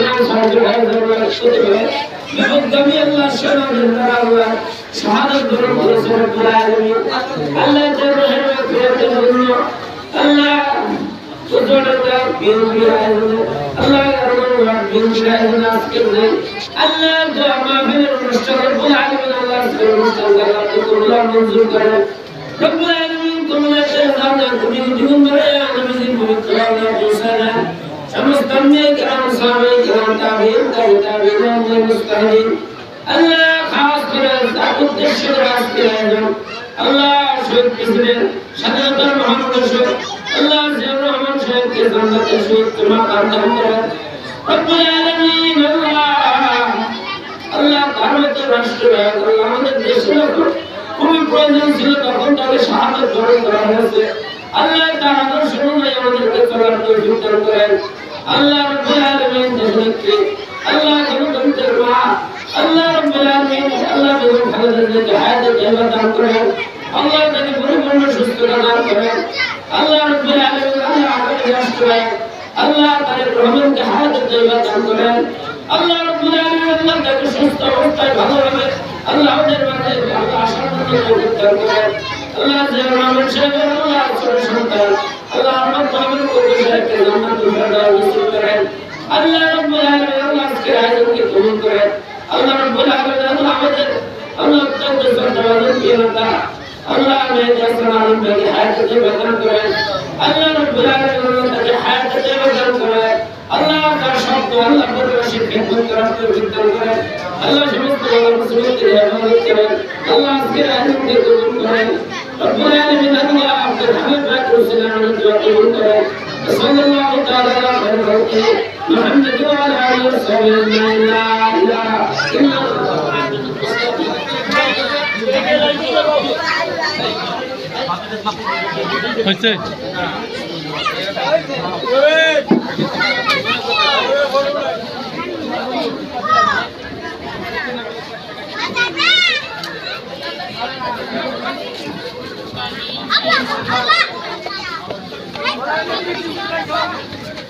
আলামিন বাংলাদেশের আল্লাহ সহযোগিতা ছিল আল্লাহ জিয়াউর শেখ আল্লাহ সাহায্য বিপদগামী শাহাদত গ্রহণ করেছে রব্বুল আলামিন আল্লাহ তার রহমত ফিরাতের জন্য আল্লাহ সুজনতা বিনবি আল্লাহ আল্লাহ বিনবি আজকে আল্লাহ দোয়া মাহফিলের অনুষ্ঠান রব্বুল আলামিন ধরে মুস্তামিন কিরাম সাহাবাই কিরাম তাবেঈন তাবে তাবেঈন যে মুস্তাহিদ আল্লাহ খাস করে তার উদ্দেশ্য রাখতে আয়োজন আল্লাহ শহীদ প্রেসিডেন্ট স্বাধীনতার মহান ঘোষক আল্লাহ জিয়াউর রহমান সাহেবকে জান্নাতে শহীদ তোমার দান করেন রব্বুল আলামিন আল্লাহ আল্লাহ ভারত রাষ্ট্র আল্লাহ আমাদের দেশের খুবই প্রয়োজন ছিল তখন তাদের সাহায্য গ্রহণ করা হয়েছে আল্লাহ তার আদর্শ অনুযায়ী আমাদেরকে চলার তৈরি করেন। আল্লাহ রব্বুল আলামিন দেশকে আল্লাহ জনগণের মা আল্লাহ রব্বুল আলামিন আল্লাহ বেগম খালেদাকে হায়াতে তাইবা দান করেন আল্লাহ তাকে পরিপূর্ণ সুস্থতা দান করেন আল্লাহ রব্বুল আলামিন আল্লাহ আমাদের রাষ্ট্র আল্লাহ তাদের রহমানকে হায়াতে তাইবা দান করেন আল্লাহ রব্বুল আলামিন আল্লাহ তাকে সুস্থ অবস্থায় ভালোভাবে আল্লাহ আমাদের মাঝে মতো তৌফিক দান করেন আল্লাহ যে রহমান আল্লাহ সাহেবকে জান্নাতুল ফেরদাউস নসিব করেন আল্লাহ রব্বুল আলামিন আজকের আয়োজনকে কবুল করেন। আল্লাহ রব্বুল আলামিন আমাদের আল্লাহ অত্যন্ত শ্রদ্ধাভাজন প্রিয়তা আল্লাহ জাসন আলম ভাইকে হায়াতে বেতন করেন। আল্লাহ রব্বুল আলামিন আল্লাহ হায়াতে বেতন করেন আল্লাহ তার শব্দ হামিদ ভাই রসুলের দোয়া কবুল করেন صلى الله تعالى على خير خلقه محمد وعلى اله وصحبه اجمعين لا اله الا হয়েছে